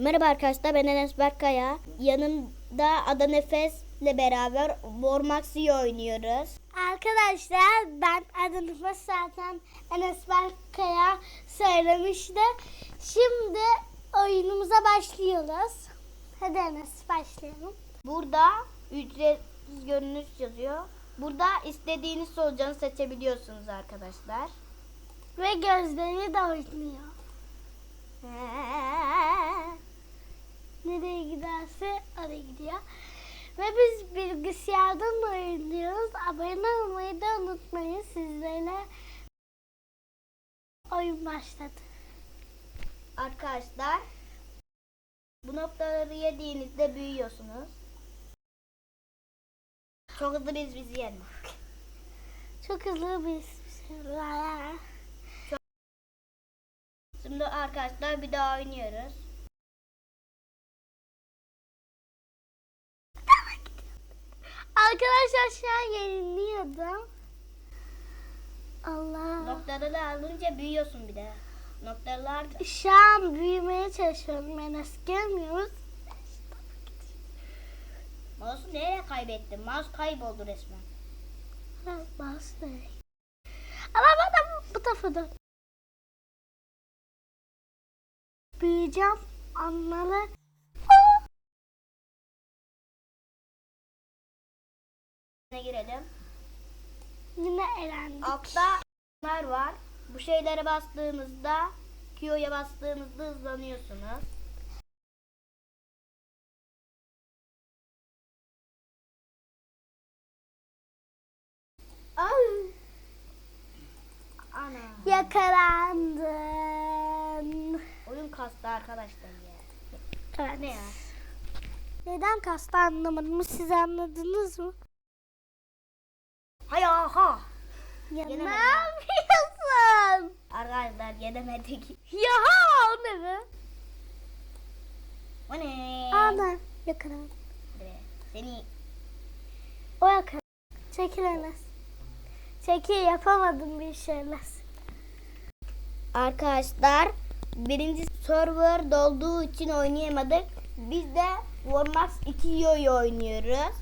Merhaba arkadaşlar ben Enes Berkaya. Yanımda Ada Nefes'le beraber Bormaxi'yi oynuyoruz. Arkadaşlar ben adını zaten Enes Berkaya söylemişti. Şimdi oyunumuza başlıyoruz. Hadi Enes başlayalım. Burada ücretsiz görünüş yazıyor. Burada istediğiniz solucanı seçebiliyorsunuz arkadaşlar. Ve gözleri de oynuyor. Nereye giderse oraya gidiyor. Ve biz bilgisayardan oynuyoruz. Abone olmayı da unutmayın. Sizlerle oyun başladı. Arkadaşlar bu noktaları yediğinizde büyüyorsunuz. Çok hızlı biz bizi yedik. Çok hızlı şeyler. Şimdi arkadaşlar bir daha oynuyoruz. Arkadaşlar şu an yeniliyordum. Allah. Noktaları alınca büyüyorsun bir de. Noktalar. Şu an büyümeye çalışıyorum. Enes görmüyoruz. Mouse'u nereye kaybettin? Mouse kayboldu resmen. Evet, bastı. Ama bana bu tarafa dön. Büyüyeceğim. Anmalı. Girelim? Yine elendik. Altta bunlar var. Bu şeylere bastığınızda Q'ya bastığınızda hızlanıyorsunuz. Ay. Ana. Yakalandın. Oyun kastı arkadaşlar ya. Evet. Ne ya? Neden kastı anlamadım. Siz anladınız mı? Hay aha. Ya Yenemedim. ne yapıyorsun? Arkadaşlar yenemedik. Ya o ne be? O ne? Ana yakalandı. Seni O yakalandı. Çekil Enes. Çekil yapamadım bir şey Enes. Arkadaşlar birinci server dolduğu için oynayamadık. Biz de Warmax 2'yi oynuyoruz.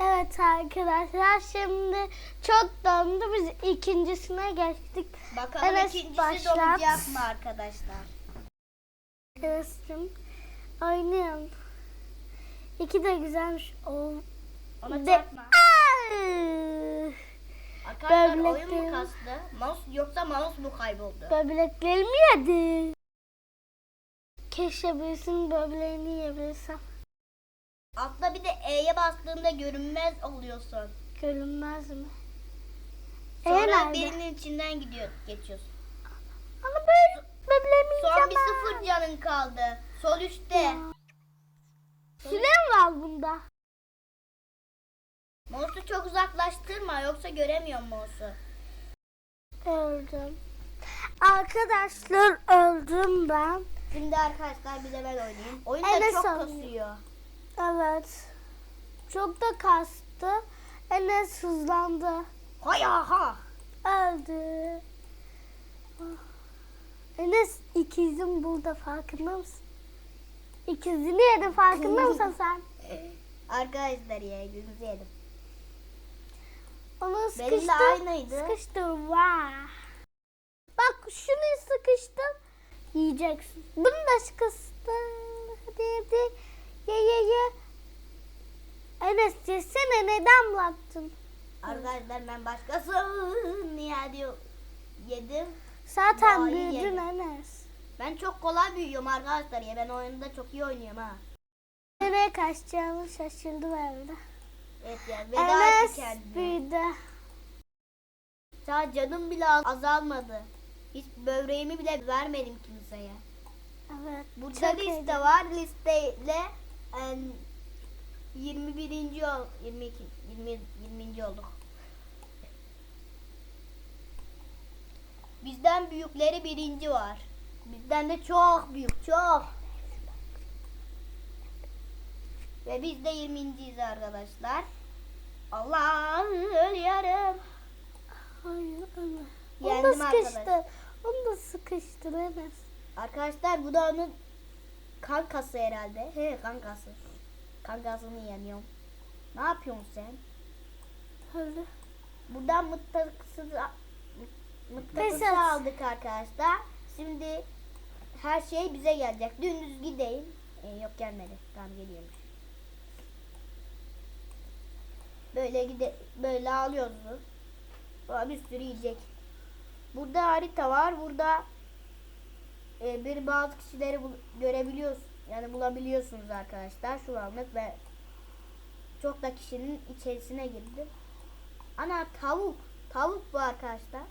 Evet arkadaşlar şimdi çok dondu biz ikincisine geçtik. Bakalım Evet, ikincisi başlat. dolacak mı arkadaşlar? Enes'cim oynuyorum. İki de güzelmiş. O Ona de- çarpma. Ay! Arkadaşlar oyun mu kastı? Mouse yoksa mouse mu kayboldu? Böbreklerimi yedi. Keşke birisinin böbreğini yiyebilsem. Altta bir de E'ye bastığında görünmez oluyorsun. Görünmez mi? E Sonra nerede? birinin içinden gidiyor, geçiyorsun. Ama böyle böbreğimi Son bir sıfır canın kaldı. Sol üstte. Süre mi var bunda? Mouse'u çok uzaklaştırma yoksa göremiyorum mouse'u. Öldüm. Arkadaşlar öldüm ben. Şimdi arkadaşlar bir de ben oynayayım. Oyun da Enes çok oynuyor. kasıyor. Evet. Çok da kastı. Enes hızlandı. Hay ha. Öldü. Enes ikizim burada farkında mısın? İkizini yedi farkında mısın sen? Arkadaşlar ya gözünüzü yedim. Onu Benim de sıkıştı. aynıydı. Sıkıştı. Vah. Bak şunu sıkıştım. Yiyeceksin. Bunu da sıkıştı. Hadi hadi. Ye ye ye. Enes yesene neden bıraktın? Arkadaşlar ben başkası niye diyor yedim. Zaten Vay, büyüdün yedim. Enes. Ben çok kolay büyüyorum arkadaşlar ya. Ben oyunda çok iyi oynuyorum ha. Nereye kaçacağımı şaşırdım evde. Evet ya veda etti Enes kendine. büyüdü. Daha canım bile azalmadı. Hiç böbreğimi bile vermedim kimseye. Evet. Burada liste iyiydi. var. Listeyle 21. ol 22 20 20. olduk. Bizden büyükleri birinci var. Bizden de çok büyük, çok. Ve biz de 20.yiz arkadaşlar. Allah ölüyorum. Hayır öyle. Onu Yendim da sıkıştır. Onu da sıkıştır. Arkadaşlar bu da onun kankası herhalde. He kankası. Kankasını yemiyorum. Ne yapıyorsun sen? Öyle. Buradan Pes et. aldık arkadaşlar. Şimdi her şey bize gelecek. Dümdüz gideyim. Ee, yok gelmedi. Tamam geliyormuş. Böyle gide böyle alıyoruz. Bir sürü yiyecek. Burada harita var. Burada e, bir bazı kişileri görebiliyoruz. Yani bulabiliyorsunuz arkadaşlar. Şu anlık ve çok da kişinin içerisine girdim. Ana tavuk. Tavuk bu arkadaşlar.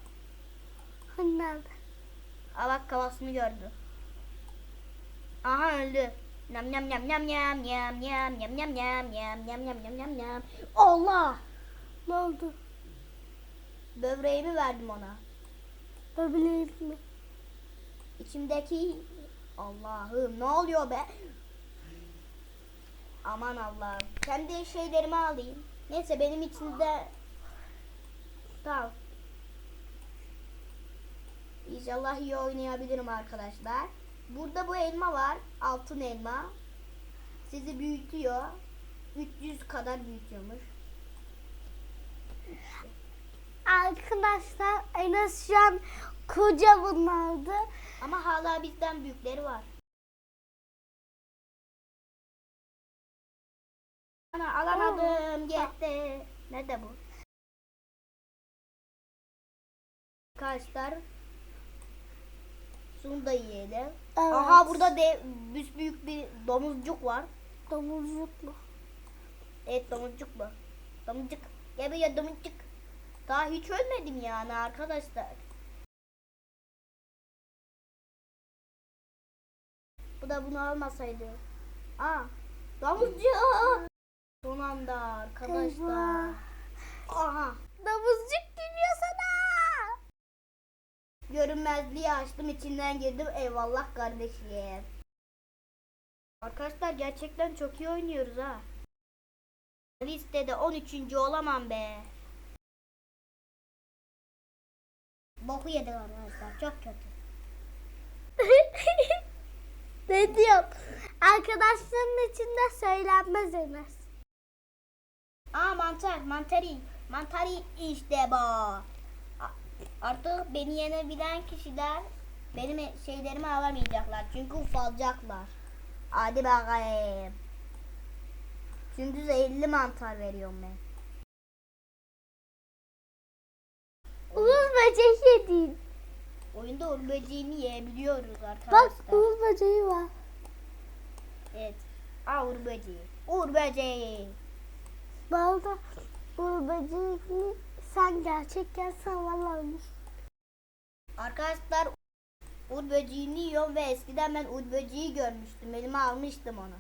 Hani? Aa bak kafasını gördü. Aha öldü. Nam nam nam nam nam nam nam nam nam nam nam nam nam nam nam nam. Allah! Ne oldu? Böbreğimi verdim ona. Böbreğim mi? İçimdeki Allah'ım ne oluyor be? Aman Allah'ım. Kendi şeylerimi alayım. Neyse benim içinde tamam. İnşallah iyi oynayabilirim arkadaşlar. Burada bu elma var. Altın elma. Sizi büyütüyor. 300 kadar büyütüyormuş. Arkadaşlar Enes şu an koca bunlardı. Ama hala bizden büyükleri var. Ana alamadım gitti. Nerede bu? Arkadaşlar şunu da yiyelim. Evet. Aha burada de büyük bir domuzcuk var. Domuzcuk mu? Evet domuzcuk bu. Domuzcuk. Gel buraya domuzcuk. Daha hiç ölmedim yani arkadaşlar. Bu da bunu almasaydı. Aa, domuzcuk. Son anda arkadaşlar. Aha. Domuzcuk geliyor sana. Görünmezliği açtım içinden girdim. Eyvallah kardeşim. Arkadaşlar gerçekten çok iyi oynuyoruz ha. Listede 13. olamam be. Boku yedim arkadaşlar çok kötü. ne diyor? Arkadaşların içinde söylenmez Enes. Aa mantar mantari. Mantari işte bu. Artık beni yenebilen kişiler benim şeylerimi alamayacaklar. Çünkü ufalacaklar. Hadi bakayım. Çünkü zehirli mantar veriyorum ben. Uğur böceği yedin. Oyunda uğur böceğini yiyebiliyoruz arkadaşlar. Bak uğur böceği var. Evet. Aa uğur böceği. Uğur böceği. Balda uğur böceğini sen gerçek sen valla. Arkadaşlar uğur böceğini yiyorum ve eskiden ben uğur böceği görmüştüm. Elime almıştım onu.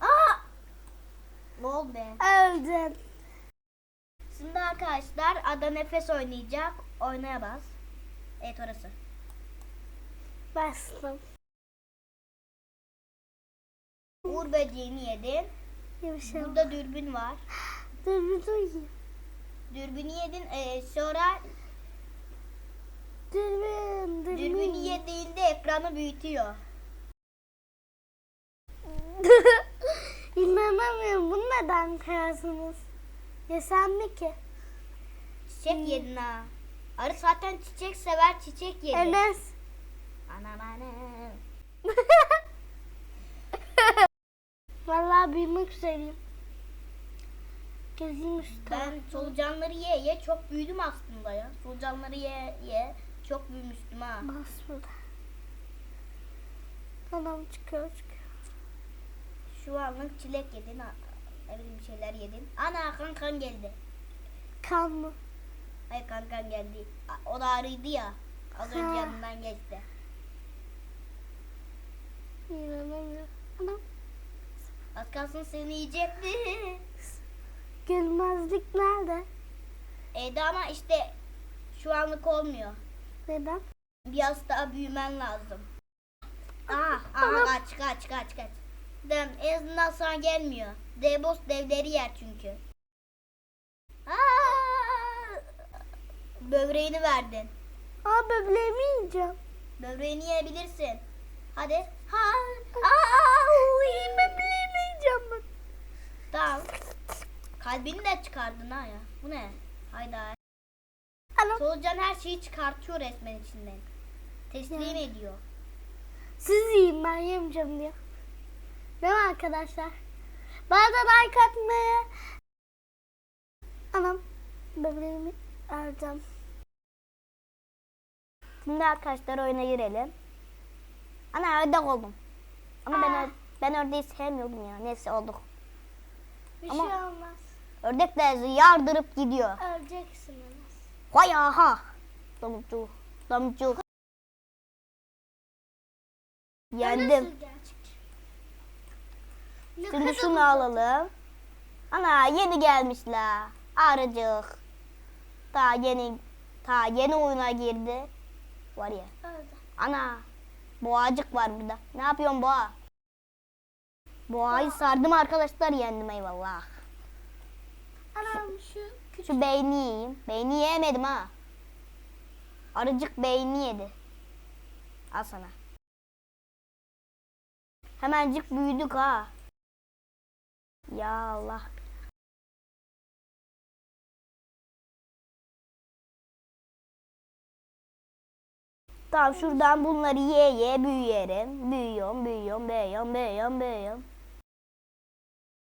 Aa! Ne oldu be? Öldün. Şimdi arkadaşlar Ada Nefes oynayacak. Oynaya bas. Evet orası. Bastım. Uğur böceğini yedin. Yumuşak. Burada dürbün var. Bir dur. Dürbünü yedin. Ee, sonra Dürbün, dürbün. dürbünü yediğinde ekranı büyütüyor. İnanamıyorum. Bunu neden kıyarsınız? Yesem mi ki? Çiçek yedin ha. Arı zaten çiçek sever çiçek yedi. Enes. Anam anam. Vallahi büyümek üzereyim. Gezeyim üstü. Ben solucanları ye ye çok büyüdüm aslında ya. Solucanları ye ye çok büyümüştüm ha. Bas burada. Anam çıkıyor çıkıyor. Şu anlık çilek yedin. ha- Ne bileyim bir şeyler yedin. Ana kankan geldi. Kan mı? Ay kankan geldi. O da arıydı ya. Az önce Ha. yanından geçti. İnanamıyorum. Anam. Az kalsın seni yiyecekti. Gülmezlik nerede? Evde ama işte şu anlık olmuyor. Neden? Biraz daha büyümen lazım. Aha, aha kaç kaç kaç kaç. Dem en azından sana gelmiyor. Debos devleri yer çünkü. Aa! Böbreğini verdin. Aa böbreğimi yiyeceğim. Böbreğini yiyebilirsin. Hadi. Ha. Aa, yiyemeyeceğim ben. Tamam. Kalbini de çıkardın ha ya. Bu ne? Hayda. Anam. Solucan her şeyi çıkartıyor resmen içinden. Teslim Ya. ediyor. Siz yiyin ben yemeyeceğim diyor. Değil mi arkadaşlar? Bana da like atmayı. Anam. Böbreğimi alacağım. Şimdi arkadaşlar oyuna girelim. Ana ördek oldum. Ama ben Aa. ör- ben ördeği sevmiyordum ya. Neyse olduk. Bir Ama- şey olmaz. Ördek de yardırıp gidiyor. Öleceksin Enes. Vay aha. Domuzcuk. Domuzcuk. Yendim. Şimdi şunu alalım. Ana yeni gelmişler. Arıcık. Daha yeni ta yeni oyuna girdi. Var ya. Ana. Boğacık var burada. Ne yapıyorsun boğa? Boğayı sardım arkadaşlar yendim eyvallah. Anam şu küçük. Şu beyni yiyeyim. Beyni yemedim ha. Arıcık beyni yedi. Al sana. Hemencik büyüdük ha. Ya Allah. Tamam şuradan bunları ye ye büyüyelim. Büyüyorum, büyüyorum, büyüyorum, büyüyorum, büyüyorum.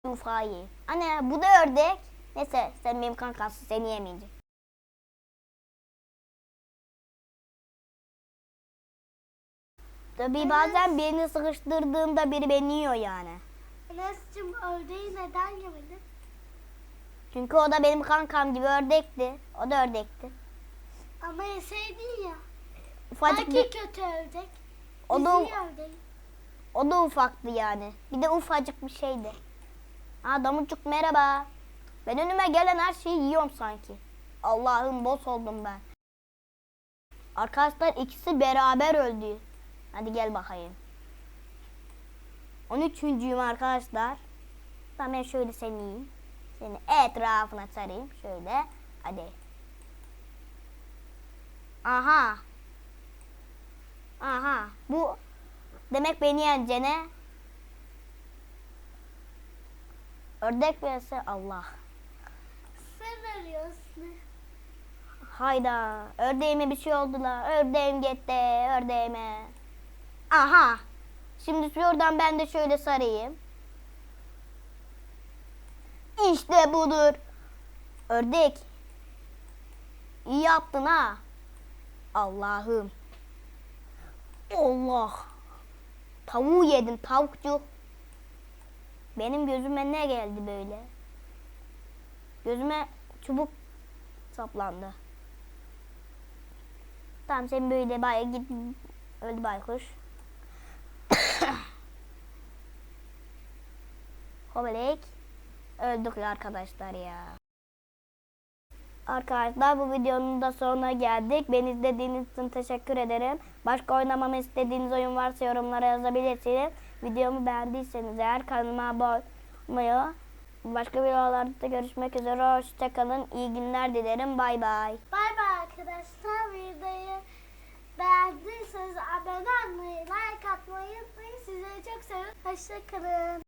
Ufağı ye. Anne bu da ördek. Neyse sen benim kankansın seni yemeyeceğim. Tabii bazen birini sıkıştırdığımda biri beni yiyor yani. Enes'cim ördeği neden yemedin? Çünkü o da benim kankam gibi ördekti. O da ördekti. Ama yeseydin ya. Ufacık Belki bir, kötü ördek. o da, Bizi ördeği. o da ufaktı yani. Bir de ufacık bir şeydi. Ha Damıcık merhaba. Ben önüme gelen her şeyi yiyorum sanki. Allah'ım boss oldum ben. Arkadaşlar ikisi beraber öldü. Hadi gel bakayım. 13.yüğüm arkadaşlar. Tamam ben şöyle seni yiyeyim. Seni etrafına sarayım. Şöyle. Hadi. Aha. Aha. Bu demek beni yeneceğine. Ördek vs Allah. Sen arıyorsun. Hayda. Ördeğime bir şey oldular. Ördeğim gitti. Ördeğime. Aha. Şimdi şuradan ben de şöyle sarayım. İşte budur. Ördek. İyi yaptın ha. Allah'ım. Allah. Tavuğu yedin tavukçu. Benim gözüme ne geldi böyle? Gözüme çubuk saplandı. Tamam sen böyle baya git öldü baykuş. Hobelik. Öldük arkadaşlar ya. Arkadaşlar bu videonun da sonuna geldik. Beni izlediğiniz için teşekkür ederim. Başka oynamamı istediğiniz oyun varsa yorumlara yazabilirsiniz. Videomu beğendiyseniz eğer kanalıma abone olmayı, başka videolarda görüşmek üzere. Hoşçakalın. İyi günler dilerim. Bay bay. Bay bay arkadaşlar. Videoyu beğendiyseniz abone olmayı, like atmayı unutmayın. Sizleri çok seviyorum. Hoşçakalın.